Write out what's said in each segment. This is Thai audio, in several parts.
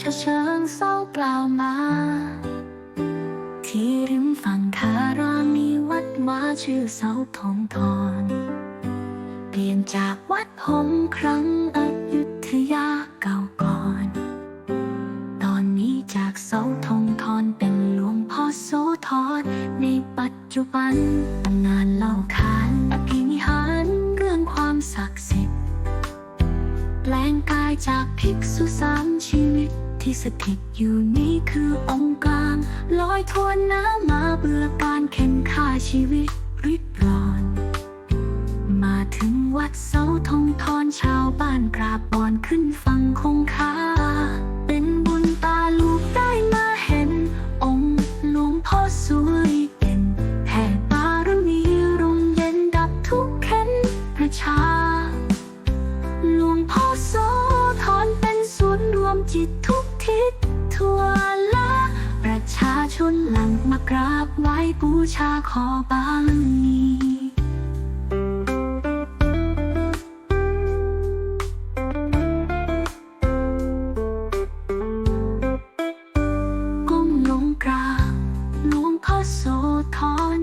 ชเชิงเศร้ากล่าวมา ที่ริมฝั่งคารามีวัดมาชื่อเสาทองทอนเปลี่ยนจากวัดหงครั้งอยุธยาเก่าก่อน ตอนนี้จากเสาทองทอนเป็นหลวงพ่อโสธรในปัจจุบันตำนานเล่าขานอภินิหารเรื่องความศักดิ์สิทธิ์แปลงกายจากภิกษุสามชีวิต ที่สถิตอยู่นี้คือองค์กลางลอยทวนน้ำมาเบื่อการเข็นฆ่าชีวิตริดรอน มาถึงวัดเสาทองทอนชาวบ้านกราบบอนขึ้นฟังคงคา กราบไหว้บูชาขอบารมีก้มลงกราบหลวงพ่อโสธร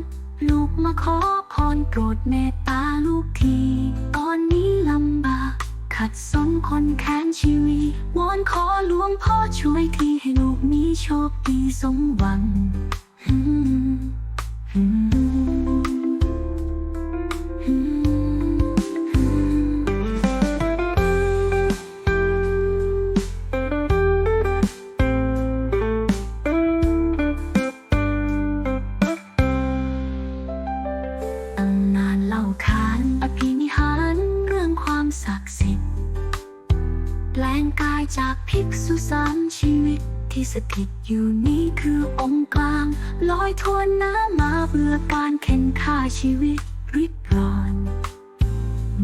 ลูกมาขอพรโปรดเมตตาลูกทีตอนนี้ลำบากขัดสนคนแค้นชีวิตวอนขอหลวงพ่อช่วยทีให้ลูกมีโชคดีสมหวัง ตำนานเล่าขานอภินิหารเรื่องความศักดิ์สิทธิ์แปลงกายจากภิกษุสามชีวิต ที่สถิตอยู่นี้คือองค์กลาง ลอยทวนน้ำมาเบื่อการเข็นฆ่าชีวิตริดร้อน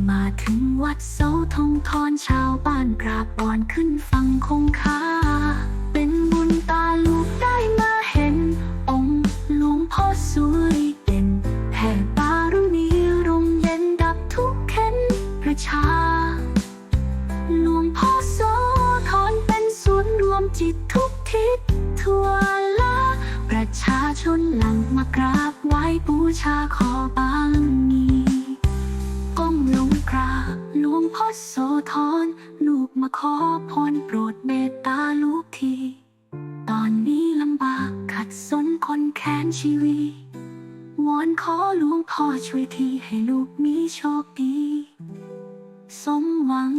มาถึงวัดเสาทองทอนชาวบ้านกราบบอนขึ้นฟังคงคาเป็นบุญตาลูกได้มาเห็น องค์หลวงพ่อสวยเป็นแผ่บารมีร่มเย็นดับทุกข์เข็นประชาหลวงพ่อโสธรเป็นศูนย์รวมจิต ทั่วละประชาชนหลังมากราบไหว้บูชาขอบารมีก้มลงกราบหลวงพ่อโสธรลูกมาขอพรโปรดเมตตาลูกที ตอนนี้ลำบากขัดสนคนแค้นชีวิตวอนขอหลวงพ่อช่วยทีให้ลูกมีโชคดี สมหวัง